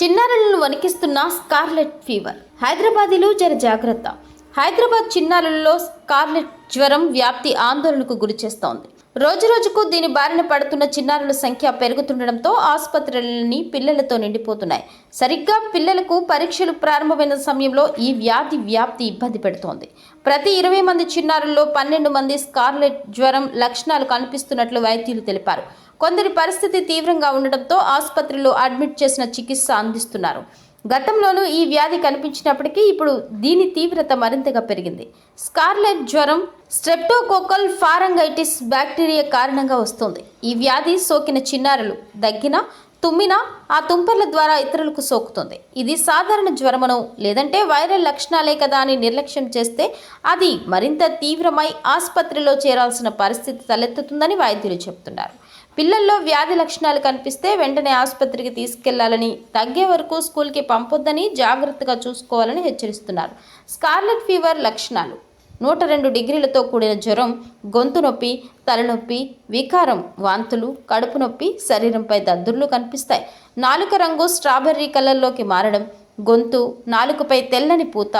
చిన్నారులను వణికిస్తున్న scarlet fever. హైదరాబాదీలు జర జాగ్రత్త. Hyderabad చిన్నారులలో scarlet జ్వరం వ్యాప్తి ఆందోళనకు గురిచేస్తోంది రోజురోజుకు దీని బారిన పడుతున్న చిన్నారుల సంఖ్య పెరుగుతుండటంతో ఆసుపత్రులన్నీ పిల్లలతో నిండిపోతున్నాయి. సరిగ్గా పిల్లలకు పరీక్షలు ప్రారంభమైన సమయంలో ఈ వ్యాధి వ్యాప్తి ఇబ్బంది పెడుతోంది. ప్రతి ఇరవై మంది చిన్నారుల్లో పన్నెండు మంది స్కార్లెట్ జ్వరం లక్షణాలు కనిపిస్తున్నట్లు వైద్యులు తెలిపారు. కొందరి పరిస్థితి తీవ్రంగా ఉండటంతో ఆసుపత్రిలో అడ్మిట్ చేసిన చికిత్స అందిస్తున్నారు. గతంలోనూ ఈ వ్యాధి కనిపించినప్పటికీ ఇప్పుడు దీని తీవ్రత మరింతగా పెరిగింది. స్కార్లెట్ జ్వరం స్ట్రెప్టోకోకల్ ఫారంగైటిస్ బ్యాక్టీరియా కారణంగా వస్తుంది. ఈ వ్యాధి సోకిన చిన్నారులు దగ్గిన తుమ్మినా ఆ తుంపర్ల ద్వారా ఇతరులకు సోకుతుంది. ఇది సాధారణ జ్వరమను లేదంటే వైరల్ లక్షణాలే కదా అని నిర్లక్ష్యం చేస్తే అది మరింత తీవ్రమై ఆసుపత్రిలో చేరాల్సిన పరిస్థితి తలెత్తుతుందని వైద్యులు చెబుతున్నారు. పిల్లల్లో వ్యాధి లక్షణాలు కనిపిస్తే వెంటనే ఆసుపత్రికి తీసుకెళ్ళాలని తగ్గే వరకు స్కూల్కి పంపొద్దని జాగ్రత్తగా చూసుకోవాలని హెచ్చరిస్తున్నారు. స్కార్లెట్ ఫీవర్ లక్షణాలు. నూట రెండు డిగ్రీలతో కూడిన జ్వరం గొంతు నొప్పి తలనొప్పి వికారం వాంతులు కడుపు నొప్పి శరీరంపై దద్దుర్లు కనిపిస్తాయి. నాలుక రంగు స్ట్రాబెర్రీ కలర్లోకి మారడం గొంతు నాలుకపై తెల్లని పూత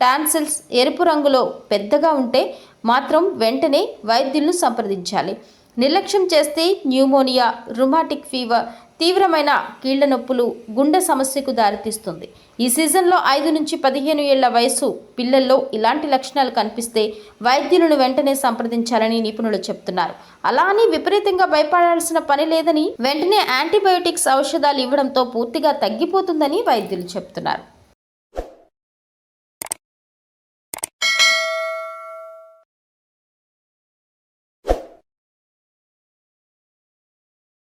టాన్సిల్స్ ఎరుపు రంగులో పెద్దగా ఉంటే మాత్రం వెంటనే వైద్యులను సంప్రదించాలి. నిర్లక్ష్యం చేస్తే న్యూమోనియా రుమాటిక్ ఫీవర్ తీవ్రమైన కీళ్ళ నొప్పులు గుండె సమస్యకు దారితీస్తుంది. ఈ సీజన్లో ఐదు నుంచి పదిహేను ఏళ్ళ వయసు పిల్లల్లో ఇలాంటి లక్షణాలు కనిపిస్తే వైద్యులను వెంటనే సంప్రదించాలని నిపుణులు చెప్తున్నారు. అలా అని విపరీతంగా భయపడాల్సిన పని లేదని వెంటనే యాంటీబయోటిక్స్ ఔషధాలు ఇవ్వడంతో పూర్తిగా తగ్గిపోతుందని వైద్యులు చెప్తున్నారు.